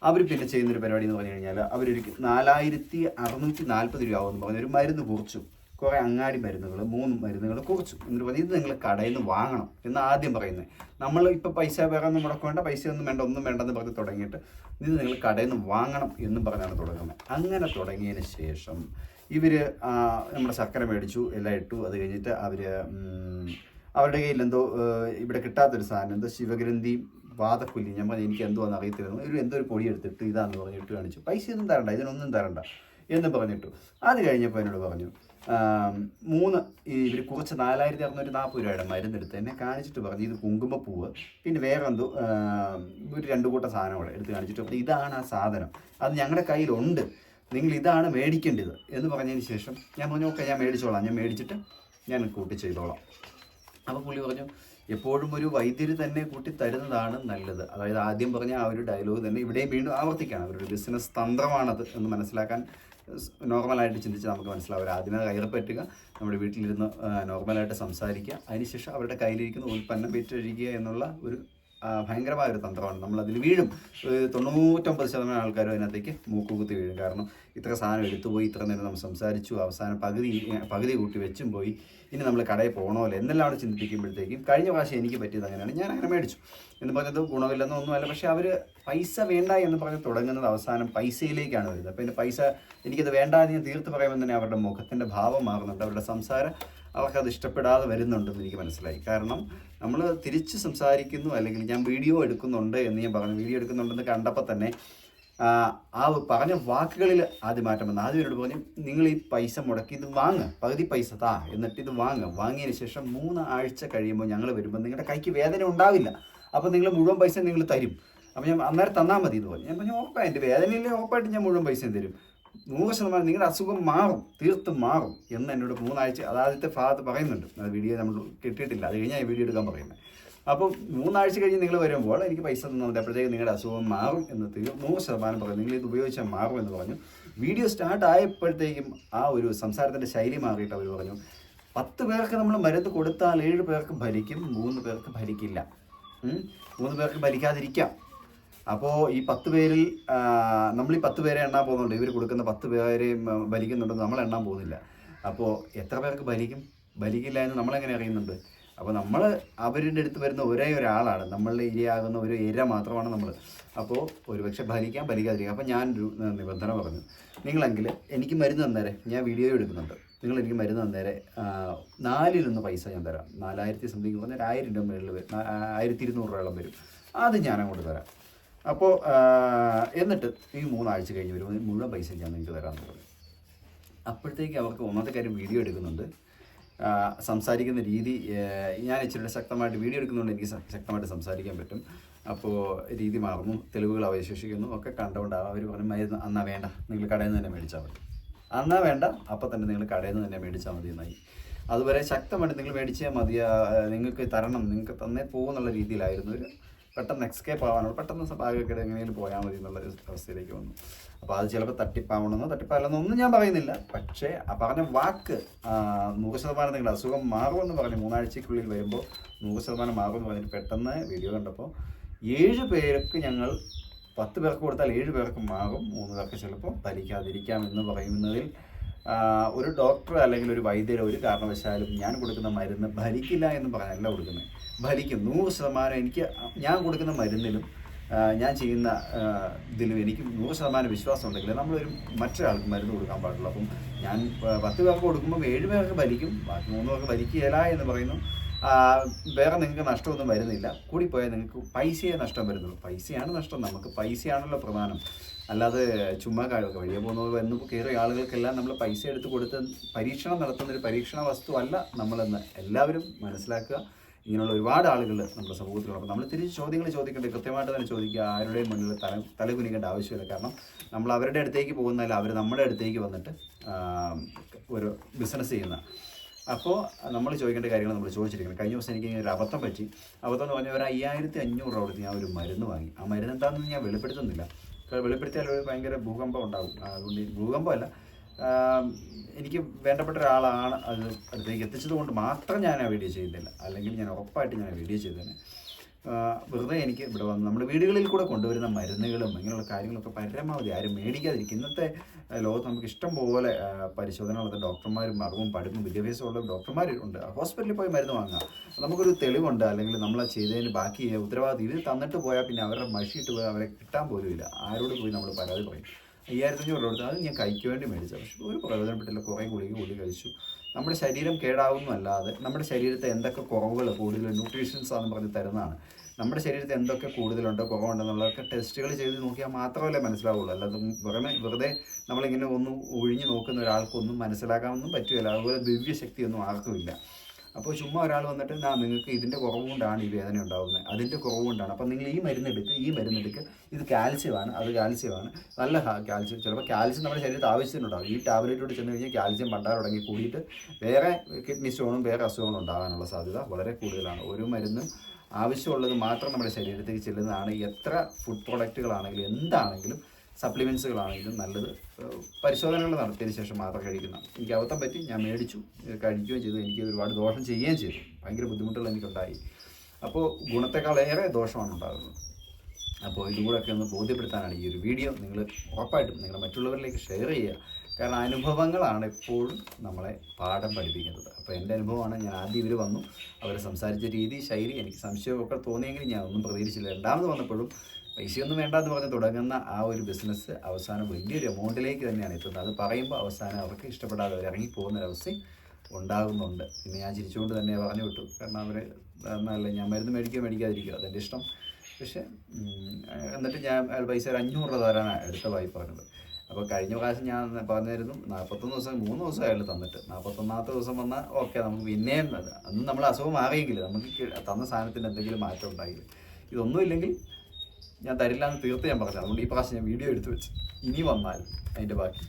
Speaker 1: അവർ പിന്നെ ചെയ്യുന്നൊരു പരിപാടി എന്ന് പറഞ്ഞു കഴിഞ്ഞാൽ അവരൊരു നാലായിരത്തി അറുന്നൂറ്റി നാൽപ്പത് രൂപ ആവുമെന്ന് പറഞ്ഞ ഒരു മരുന്ന് കുറിച്ചു. കുറേ അങ്ങാടി മരുന്നുകൾ മൂന്ന് മരുന്നുകൾ കുറച്ചു. എന്നിട്ട് പറഞ്ഞു ഇത് നിങ്ങൾ കടയിൽ നിന്ന് വാങ്ങണം എന്ന് ആദ്യം പറയുന്നത്. നമ്മൾ ഇപ്പോൾ പൈസ വേറെ ഒന്നും മുടക്കേണ്ട പൈസ ഒന്നും വേണ്ട ഒന്നും വേണ്ടെന്ന് പറഞ്ഞ് തുടങ്ങിയിട്ട് ഇത് നിങ്ങൾ കടയിൽ നിന്ന് വാങ്ങണം എന്ന് പറഞ്ഞാണ് തുടങ്ങുന്നത്. അങ്ങനെ തുടങ്ങിയതിന് ശേഷം ഇവർ നമ്മുടെ ശർക്കര മേടിച്ചു എല്ലാം ഇട്ടു. അത് കഴിഞ്ഞിട്ട് അവർ അവരുടെ കയ്യിൽ എന്തോ ഇവിടെ കിട്ടാത്തൊരു സാധനം എന്തോ ശിവഗ്രന്ഥി വാതക്കുല്ലി ഞാൻ പറഞ്ഞു എനിക്ക് എന്തോ എന്ന് അറിയത്തില്ലെന്ന് ഒരു എന്തോ ഒരു പൊടി എടുത്തിട്ട് ഇതാന്ന് പറഞ്ഞിട്ട് കാണിച്ചു. പൈസ ഒന്നും തരണ്ട ഇതിനൊന്നും തരണ്ട എന്ന് പറഞ്ഞിട്ടു. അത് കഴിഞ്ഞപ്പോൾ എന്നോട് പറഞ്ഞു മൂന്ന് ഇവർ കുറച്ച് നാലായിരത്തി അറുന്നൂറ്റി നാൽപ്പത് രൂപയുടെ മരുന്നെടുത്ത് എന്നെ കാണിച്ചിട്ട് പറഞ്ഞു ഇത് കുങ്കുമപ്പൂവ് പിന്നെ വേറെ എന്തോ ഒരു രണ്ട് കൂട്ട സാധനം കൂടെ എടുത്ത് കാണിച്ചിട്ട് പറഞ്ഞു ഇതാണ് ആ സാധനം. അത് ഞങ്ങളുടെ കയ്യിലുണ്ട്. നിങ്ങൾ ഇതാണ് മേടിക്കേണ്ടത്. എന്ന് പറഞ്ഞതിന് ശേഷം ഞാൻ പറഞ്ഞു ഓക്കെ ഞാൻ മേടിച്ചോളാം. ഞാൻ മേടിച്ചിട്ട് ഞാൻ കൂട്ടി ചെയ്തോളാം. അപ്പോൾ പുള്ളി പറഞ്ഞു എപ്പോഴും ഒരു വൈദ്യര് തന്നെ കൂട്ടി തരുന്നതാണ് നല്ലത്. അതായത് ആദ്യം പറഞ്ഞ ആ ഒരു ഡയലോഗ് തന്നെ ഇവിടെയും വീണ്ടും ആവർത്തിക്കുകയാണ് അവരുടെ ബിസിനസ് തന്ത്രമാണത് എന്ന് മനസ്സിലാക്കാൻ നോർമലായിട്ട് ചിന്തിച്ച് നമുക്ക് മനസ്സിലാവും. അവർ ആദ്യമേ കയറി പറ്റുക നമ്മുടെ വീട്ടിലിരുന്ന് നോർമലായിട്ട് സംസാരിക്കുക. അതിനുശേഷം അവരുടെ കയ്യിലിരിക്കുന്ന ഉൽപ്പന്നം വിറ്റഴിക്കുക എന്നുള്ള ഒരു ഭയങ്കരമായ ഒരു തന്ത്രമാണ്. നമ്മൾ അതിൽ വീഴും തൊണ്ണൂറ്റൊമ്പത് ശതമാനം ആൾക്കാരും അതിനകത്തേക്ക് മൂക്കുകുത്തി വീഴും. കാരണം ഇത്ര സാധനം എടുത്തുപോയി ഇത്ര നേരം നമ്മൾ സംസാരിച്ചു അവസാനം പകുതി പകുതി കൂട്ടി വെച്ചും പോയി. ഇനി നമ്മൾ കടയിൽ പോകണമല്ലോ എന്നെല്ലാം അവിടെ ചിന്തിപ്പിക്കുമ്പോഴത്തേക്കും കഴിഞ്ഞ പ്രാവശ്യം എനിക്ക് പറ്റിയത് അങ്ങനെയാണ്. ഞാൻ അങ്ങനെ മേടിച്ചു. എന്ന് പറഞ്ഞത് ഗുണമില്ലെന്നോ ഒന്നുമല്ല പക്ഷേ അവർ പൈസ വേണ്ട എന്ന് പറഞ്ഞ് തുടങ്ങുന്നത് അവസാനം പൈസയിലേക്കാണ് വരുന്നത്. അപ്പോൾ എന്റെ പൈസ എനിക്കത് വേണ്ട എന്ന് ഞാൻ തീർത്ത് പറയുമ്പോൾ തന്നെ അവരുടെ മുഖത്തിന്റെ ഭാവം മാറുന്നുണ്ട്. അവരുടെ സംസാരം അവർക്കത് ഇഷ്ടപ്പെടാതെ വരുന്നുണ്ടെന്ന് എനിക്ക് മനസ്സിലായി. കാരണം നമ്മൾ തിരിച്ച് സംസാരിക്കുന്നു അല്ലെങ്കിൽ ഞാൻ വീഡിയോ എടുക്കുന്നുണ്ട് എന്ന് ഞാൻ പറഞ്ഞു. വീഡിയോ എടുക്കുന്നുണ്ടെന്ന് കണ്ടപ്പോൾ തന്നെ ആ, പറഞ്ഞ വാക്കുകളിൽ ആദ്യം മാറ്റം വന്നു. ആദ്യം എന്നോട് പറഞ്ഞു നിങ്ങൾ ഈ പൈസ മുടക്കി ഇത് വാങ്ങ്. പകുതി പൈസ താ. എന്നിട്ട് ഇത് വാങ്ങ്. വാങ്ങിയതിന് ശേഷം മൂന്ന് ആഴ്ച കഴിയുമ്പോൾ ഞങ്ങൾ വരുമ്പോൾ നിങ്ങളുടെ കൈക്ക് വേദന ഉണ്ടാവില്ല. അപ്പോൾ നിങ്ങൾ മുഴുവൻ പൈസ നിങ്ങൾ തരും. അപ്പോൾ ഞാൻ അന്നേരം തന്നാൽ മതി എന്ന് പറഞ്ഞു. ഞാൻ പറഞ്ഞു ഉറപ്പാണ് എന്റെ വേദനയില്ലേ? ഉറപ്പായിട്ട് ഞാൻ മുഴുവൻ പൈസയും തരും. നൂറ് ശതമാനം നിങ്ങളുടെ അസുഖം മാറും തീർത്തും മാറും എന്ന് എന്നോട് മൂന്നാഴ്ച അത് ആദ്യത്തെ ഭാഗത്ത് പറയുന്നുണ്ട്. അത് വീഡിയോ നമ്മൾ കിട്ടിയിട്ടില്ല. അത് കഴിഞ്ഞാൽ വീഡിയോ എടുക്കാൻ പറയുന്നത് അപ്പോൾ മൂന്നാഴ്ച കഴിഞ്ഞ് നിങ്ങൾ വരുമ്പോൾ എനിക്ക് പൈസ തന്നാൽ മതി അപ്പോഴത്തേക്ക് നിങ്ങളുടെ അസുഖം മാറും എന്ന് തീർ നൂറ് ശതമാനം പറയും നിങ്ങൾ ഇത് ഉപയോഗിച്ചാൽ മാറും എന്ന് പറഞ്ഞു. വീഡിയോ സ്റ്റാർട്ട് ആയപ്പോഴത്തേക്കും ആ ഒരു സംസാരത്തിന്റെ ശൈലി മാറിയിട്ട് അവർ പറഞ്ഞു പത്ത് പേർക്ക് നമ്മൾ മരുന്ന് കൊടുത്താൽ ഏഴ് പേർക്ക് ഭരിക്കും മൂന്ന് പേർക്ക് ഭരിക്കില്ല? മൂന്ന് പേർക്ക് ഭരിക്കാതിരിക്കാം അപ്പോൾ ഈ പത്ത് പേരിൽ നമ്മൾ ഈ പത്ത് പേരെ എണ്ണാൻ പോകുന്നുണ്ട്. ഇവർ കൊടുക്കുന്ന പത്ത് പേരെയും ഭരിക്കുന്നുണ്ടെന്ന് നമ്മൾ എണ്ണാൻ പോകുന്നില്ല. അപ്പോൾ എത്ര പേർക്ക് ഭരിക്കും? ഭരിക്കില്ല എന്ന് നമ്മളെങ്ങനെ അറിയുന്നുണ്ട്? അപ്പോൾ നമ്മൾ അവരുടെ അടുത്ത് വരുന്ന ഒരേ ഒരാളാണ്. നമ്മളുടെ ഇരയാകുന്ന ഒരു ഇര മാത്രമാണ് നമ്മൾ അപ്പോൾ ഒരുപക്ഷെ ഭരിക്കാൻ ഭരിക്കാതിരിക്കാം. അപ്പോൾ ന- നിബന്ധന പറഞ്ഞു. നിങ്ങളെങ്കിൽ എനിക്ക് മരുന്ന് തന്നേരെ. ഞാൻ വീഡിയോ എടുക്കുന്നുണ്ട്. നിങ്ങൾ എനിക്ക് മരുന്ന് തന്നേരെ. നാലിലൊന്ന് പൈസ ഞാൻ തരാം. നാലായിരത്തി സംതിങ് പറഞ്ഞാൽ ആയിരം രൂപ മേളിൽ വരും ആയിരത്തി ഇരുന്നൂറ് രൂപയോളം വരും. അത് ഞാൻ അങ്ങോട്ട് തരാം. അപ്പോൾ എന്നിട്ട് ഈ മൂന്നാഴ്ച കഴിഞ്ഞ് വരുമ്പോൾ മുഴുവൻ പൈസ ഞാൻ നിങ്ങൾക്ക് തരാമെന്ന് പറഞ്ഞു. അപ്പോഴത്തേക്ക് അവർക്ക് ഒന്നാമത്തെ കാര്യം വീഡിയോ എടുക്കുന്നുണ്ട്. സംസാരിക്കുന്ന രീതി ഞാൻ ഇച്ചിരി ശക്തമായിട്ട് വീഡിയോ എടുക്കുന്നതുകൊണ്ട് എനിക്ക് ശക്തമായിട്ട് സംസാരിക്കാൻ പറ്റും. അപ്പോൾ രീതി മാറുന്നു തെളിവുകൾ അവശേഷിക്കുന്നു ഒക്കെ കണ്ടുകൊണ്ട് അവർ പറഞ്ഞു മരുന്ന് അന്നാ വേണ്ട നിങ്ങൾ കടയിൽ നിന്ന് തന്നെ മേടിച്ചാൽ മതി. അന്നാ വേണ്ട അപ്പം തന്നെ നിങ്ങൾ കടയിൽ നിന്ന് തന്നെ മേടിച്ചാൽ മതി എന്നായി. അതുവരെ ശക്തമായിട്ട് നിങ്ങൾ മേടിച്ചാൽ മതിയാ നിങ്ങൾക്ക് തരണം നിങ്ങൾക്ക് തന്നെ പോകുന്നുള്ള രീതിയിലായിരുന്നു. ഒരു പെട്ടെന്ന് എക്സ്കേപ്പ് ആവാനുള്ള പെട്ടെന്ന് ഭാഗമൊക്കെ എങ്ങനെയും പോയാൽ മതി എന്നുള്ള അവസ്ഥയിലേക്ക് വന്നു. അപ്പോൾ അത് ചിലപ്പോൾ തട്ടിപ്പാവണമെന്നോ തട്ടിപ്പാവില്ലെന്നൊന്നും ഞാൻ പറയുന്നില്ല. പക്ഷേ ആ പറഞ്ഞ വാക്ക് നൂറ് ശതമാനം നിങ്ങൾ അസുഖം മാറുമെന്ന് പറഞ്ഞു മൂന്നാഴ്ചക്കുള്ളിൽ വരുമ്പോൾ നൂറ് ശതമാനം മാറുമെന്ന് പറഞ്ഞിട്ട് പെട്ടെന്ന് വീഡിയോ കണ്ടപ്പോൾ ഏഴ് പേർക്ക് ഞങ്ങൾ പത്ത് പേർക്ക് കൊടുത്താൽ ഏഴ് പേർക്ക് മാറും മൂന്ന് പേർക്ക് ചിലപ്പോൾ തരിക്കാതിരിക്കാം എന്ന് പറയുന്നതിൽ ഒരു ഡോക്ടർ അല്ലെങ്കിൽ ഒരു വൈദ്യർ ഒരു കാരണവശാലും ഞാൻ കൊടുക്കുന്ന മരുന്ന് ഭരിക്കില്ല എന്ന് പറഞ്ഞല്ല കൊടുക്കുന്നത്. ഭരിക്കും. നൂറ് ശതമാനം എനിക്ക് ഞാൻ കൊടുക്കുന്ന മരുന്നിലും ഞാൻ ചെയ്യുന്ന ഇതിലും എനിക്ക് നൂറ് ശതമാനം വിശ്വാസം ഉണ്ടെങ്കിൽ നമ്മളൊരു മറ്റൊരാൾക്ക് മരുന്ന് കൊടുക്കാൻ പാടുള്ളൂ. അപ്പം ഞാൻ പത്ത് പേർക്ക് കൊടുക്കുമ്പോൾ ഏഴ് പേർക്ക് ഭരിക്കും. ബാക്കി മൂന്ന് പേർക്ക് ഫലിക്കുകയില്ല എന്ന് പറയുന്നു. വേറെ നിങ്ങൾക്ക് നഷ്ടമൊന്നും വരുന്നില്ല. കൂടിപ്പോയാൽ നിങ്ങൾക്ക് പൈസയെ നഷ്ടം വരുന്നുള്ളൂ. പൈസയാണ് നഷ്ടം. നമുക്ക് പൈസയാണല്ലോ പ്രധാനം. അല്ലാതെ ചുമ്മാ വഴിയെ പോകുന്നത് വന്ന് കയറിയ ആളുകൾക്കെല്ലാം നമ്മൾ പൈസ എടുത്ത് കൊടുത്ത് പരീക്ഷണം നടത്തുന്ന ഒരു പരീക്ഷണ വസ്തു അല്ല നമ്മളെന്ന് എല്ലാവരും മനസ്സിലാക്കുക. ഇങ്ങനെയുള്ള ഒരുപാട് ആളുകൾ നമ്മുടെ സമൂഹത്തിലുണ്ട്. അപ്പോൾ നമ്മൾ തിരിച്ച് ചോദ്യങ്ങൾ ചോദിക്കേണ്ടത് കൃത്യമായിട്ട് തന്നെ ചോദിക്കുക. ആരുടെയും മുന്നിൽ തല തലകുനിക്കേണ്ട ആവശ്യമില്ല. കാരണം നമ്മൾ അവരുടെ അടുത്തേക്ക് പോകുന്നതല്ല അവർ നമ്മുടെ അടുത്തേക്ക് വന്നിട്ട് ഒരു ബിസിനസ് ചെയ്യുന്ന. അപ്പോൾ നമ്മൾ ചോദിക്കേണ്ട കാര്യങ്ങൾ നമ്മൾ ചോദിച്ചിരിക്കണം കഴിഞ്ഞ ദിവസം എനിക്ക് ഒരു അബദ്ധം പറ്റി. അബദ്ധം എന്ന് പറഞ്ഞാൽ ഒരു അയ്യായിരത്തി അഞ്ഞൂറ് രൂപ കൊടുത്ത് ഞാൻ ഒരു മരുന്ന് വാങ്ങി. ആ മരുന്ന് എന്താണെന്ന് ഞാൻ വെളിപ്പെടുത്തുന്നില്ല. വെളിപ്പെടുത്തിയാൽ ഭയങ്കര ഭൂകമ്പം ഉണ്ടാകും അതുകൊണ്ട് ഭൂകമ്പമല്ല. എനിക്ക് വേണ്ടപ്പെട്ട ഒരാളാണ് അത് അടുത്തേക്ക് എത്തിച്ചത് കൊണ്ട് മാത്രം ഞാൻ ആ വീഡിയോ ചെയ്യുന്നില്ല അല്ലെങ്കിൽ ഞാൻ ഉറപ്പായിട്ട് ഞാൻ വീഡിയോ ചെയ്തേനെ. ആ, വെറുതെ എനിക്ക് ഇവിടെ വന്ന് നമ്മുടെ വീടുകളിൽ കൂടെ കൊണ്ടുവരുന്ന മരുന്നുകളും ഇങ്ങനെയുള്ള കാര്യങ്ങളൊക്കെ പരമാവധി ആരും മേടിക്കാതിരിക്കും. ഇന്നത്തെ ലോകത്ത് നമുക്ക് ഇഷ്ടം പോലെ ആ, പരിശോധന നടത്തുന്ന ഡോക്ടർമാരും അറിവും പഠിപ്പും വിദ്യാഭ്യാസമുള്ള ഡോക്ടർമാർ ഉണ്ട്. ഹോസ്പിറ്റലിൽ പോയി മരുന്ന് വാങ്ങാം നമുക്കൊരു തെളിവുണ്ട്. അല്ലെങ്കിൽ നമ്മൾ ചെയ്തതിന് ബാക്കി ഉത്തരവാദിത്തം ഇത് തന്നിട്ട് പോയാൽ പിന്നെ അവരുടെ മഷിയിട്ട് പോയി അവരെ കിട്ടാൻ പോലും ഇല്ല ആരോട് പോയി നമ്മൾ പരാതി പറയും. അയ്യായിരത്തി അഞ്ഞൂറ് രൂപ കൊടുത്ത് അത് ഞാൻ കൈക്ക് വേണ്ടി മേടിച്ചത്. പക്ഷെ ഒരു പ്രയോജനപ്പെട്ടില്ല. കുറേ ഗുളിക ഗുളി കഴിച്ചു. നമ്മുടെ ശരീരം കേടാവുന്നല്ലാതെ നമ്മുടെ ശരീരത്തെ എന്തൊക്കെ കുറവുകൾ കൂടുതൽ ന്യൂട്രീഷൻസ് ആണെന്ന് പറഞ്ഞ് തരുന്നതാണ്. നമ്മുടെ ശരീരത്തിൽ എന്തൊക്കെ കൂടുതലുണ്ട് കുറവുണ്ടെന്നുള്ളതൊക്കെ ടെസ്റ്റുകൾ ചെയ്ത് നോക്കിയാൽ മാത്രമല്ലേ മനസ്സിലാവുള്ളൂ. അല്ലാതെ വെറുതെ വെറുതെ നമ്മളിങ്ങനെ ഒന്ന് ഒഴിഞ്ഞു നോക്കുന്ന ഒരാൾക്കൊന്നും മനസ്സിലാക്കാമെന്നും പറ്റില്ല അതുപോലെ ദിവ്യശക്തിയൊന്നും ആർക്കുമില്ല. അപ്പോൾ ചുമ്മാ ഒരാൾ വന്നിട്ട് നാ നിങ്ങൾക്ക് ഇതിന്റെ കുറവ് കൊണ്ടാണ് ഈ വേദന ഉണ്ടാകുന്നത് അതിന്റെ കുറവ് കൊണ്ടാണ്. അപ്പോൾ നിങ്ങൾ ഈ മരുന്ന് എടുക്കുക ഈ മരുന്ന് എടുക്കുക ഇത് കാൽസ്യമാണ് അത് കാൽസ്യമാണ്. നല്ല കാൽസ്യം. ചിലപ്പോൾ കാൽസ്യം നമ്മുടെ ശരീരത്തിൽ ആവശ്യത്തിനുണ്ടാകും. ഈ ടാബ്ലറ്റോട് ചെന്ന് കഴിഞ്ഞാൽ കാൽസ്യം പണ്ടാർ തുടങ്ങി കൂടിയിട്ട് വേറെ കിഡ്നി സ്റ്റോണും വേറെ അസുഖങ്ങളും ഉണ്ടാകാനുള്ള സാധ്യത വളരെ കൂടുതലാണ്. ഒരു മരുന്നും ആവശ്യമുള്ളത് മാത്രം നമ്മുടെ ശരീരത്തേക്ക് ചെല്ലുന്നതാണ് എത്ര ഫുഡ് പ്രൊഡക്റ്റുകളാണെങ്കിലും എന്താണെങ്കിലും സപ്ലിമെൻസുകളാണെങ്കിലും നല്ലത്. പരിശോധനകൾ നടത്തിയതിന് ശേഷം മാത്രം കഴിക്കുന്ന എനിക്ക് അബദ്ധം പറ്റി. ഞാൻ മേടിച്ചു കഴിക്കുകയും ചെയ്തു. എനിക്ക് ഒരുപാട് ദോഷം ചെയ്യുകയും ചെയ്തു. ഭയങ്കര ബുദ്ധിമുട്ടുകൾ എനിക്കുണ്ടായി. അപ്പോൾ ഗുണത്തെക്കാളേറെ ദോഷമാണ് ഉണ്ടാകുന്നത്. അപ്പോൾ ഇതുകൂടെയൊക്കെ ഒന്ന് ബോധ്യപ്പെടുത്താനാണ് ഈ ഒരു വീഡിയോ. നിങ്ങൾ ഉറപ്പായിട്ടും നിങ്ങൾ മറ്റുള്ളവരിലേക്ക് ഷെയർ ചെയ്യുക. കാരണം അനുഭവങ്ങളാണ് എപ്പോഴും നമ്മളെ പാഠം പഠിപ്പിക്കുന്നത്. അപ്പോൾ എന്റെ അനുഭവമാണ് ഞാൻ ആദ്യം ഇവർ വന്നു അവർ സംസാരിച്ച രീതി ശൈലി എനിക്ക് സംശയമൊക്കെ തോന്നിയെങ്കിലും ഞാൻ ഒന്നും പ്രതീക്ഷിച്ചില്ല രണ്ടാമത് വന്നപ്പോഴും പൈസയൊന്നും വേണ്ട എന്ന് പറഞ്ഞ് തുടങ്ങുന്ന ആ ഒരു ബിസിനസ് അവസാനം വലിയൊരു എമൗണ്ടിലേക്ക് തന്നെയാണ് എത്തുന്നത്. അത് പറയുമ്പോൾ അവസാനം അവർക്ക് ഇഷ്ടപ്പെടാതെ അവർ ഇറങ്ങി പോകുന്ന അവസ്ഥ ഉണ്ടാകുന്നുണ്ട്. പിന്നെ ഞാൻ ചിരിച്ചുകൊണ്ട് തന്നെ പറഞ്ഞു വിട്ടു. കാരണം അവർ നല്ല ഞാൻ മരുന്ന് മേടിക്കുക മേടിക്കാതിരിക്കുക അതെന്റെ ഇഷ്ടം. പക്ഷേ എന്നിട്ട് ഞാൻ പൈസ ഒരു അഞ്ഞൂറ് രൂപ തരാനാണ് എടുത്ത വായ്പ പറഞ്ഞത്. അപ്പോൾ കഴിഞ്ഞ പ്രാവശ്യം ഞാൻ പറഞ്ഞിരുന്നു നാൽപ്പത്തൊന്ന് ദിവസം മൂന്ന് ദിവസം അയാൾ തന്നിട്ട്. നാൽപ്പത്തൊന്നാമത്തെ ദിവസം വന്നാൽ ഓക്കെ നമുക്ക് പിന്നെയും അന്ന് നമ്മൾ അസുഖം മാറിയെങ്കിൽ നമുക്ക് തന്ന സാധനത്തിന് എന്തെങ്കിലും മാറ്റം ഉണ്ടായില്ല ഇതൊന്നും ഇല്ലെങ്കിൽ ഞാൻ തരില്ല എന്ന് തീർത്ത് ഞാൻ പറഞ്ഞു അതുകൊണ്ട് ഈ പ്രാവശ്യം ഞാൻ വീഡിയോ എടുത്തു വെച്ച്. ഇനി വന്നാൽ അതിന്റെ ബാക്കി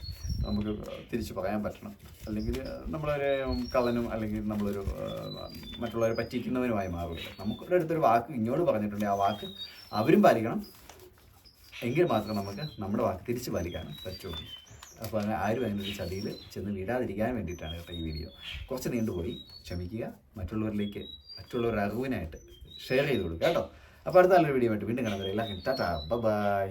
Speaker 1: നമുക്ക് തിരിച്ച് പറയാൻ പറ്റണം. അല്ലെങ്കിൽ നമ്മളൊരു കള്ളനും അല്ലെങ്കിൽ നമ്മളൊരു മറ്റുള്ളവരെ പറ്റിക്കുന്നവനുമായി നമുക്കൊരു അടുത്തൊരു വാക്ക് ഇങ്ങോട്ട് പറഞ്ഞിട്ടുണ്ടെങ്കിൽ ആ വാക്ക് അവരും പാലിക്കണം എങ്കിൽ മാത്രം നമുക്ക് നമ്മുടെ വാക്ക് തിരിച്ച് വലിക്കാൻ പറ്റുള്ളൂ അപ്പോൾ അങ്ങനെ ആരും അതിനൊരു ചതിയിൽ ചെന്ന് വീടാതിരിക്കാൻ വേണ്ടിയിട്ടാണ് കേട്ടോ ഈ വീഡിയോ. കുറച്ച് നീണ്ടുപോയി ക്ഷമിക്കുക. മറ്റുള്ളവരിലേക്ക് മറ്റുള്ളവരുടെ അറിവിനായിട്ട് ഷെയർ ചെയ്ത് കൊടുക്കുക കേട്ടോ. അപ്പോൾ അടുത്ത നല്ലൊരു വീഡിയോ ആയിട്ട് വീണ്ടും കാണുന്നത് എല്ലാവർക്കും ടാറ്റാ ബൈ.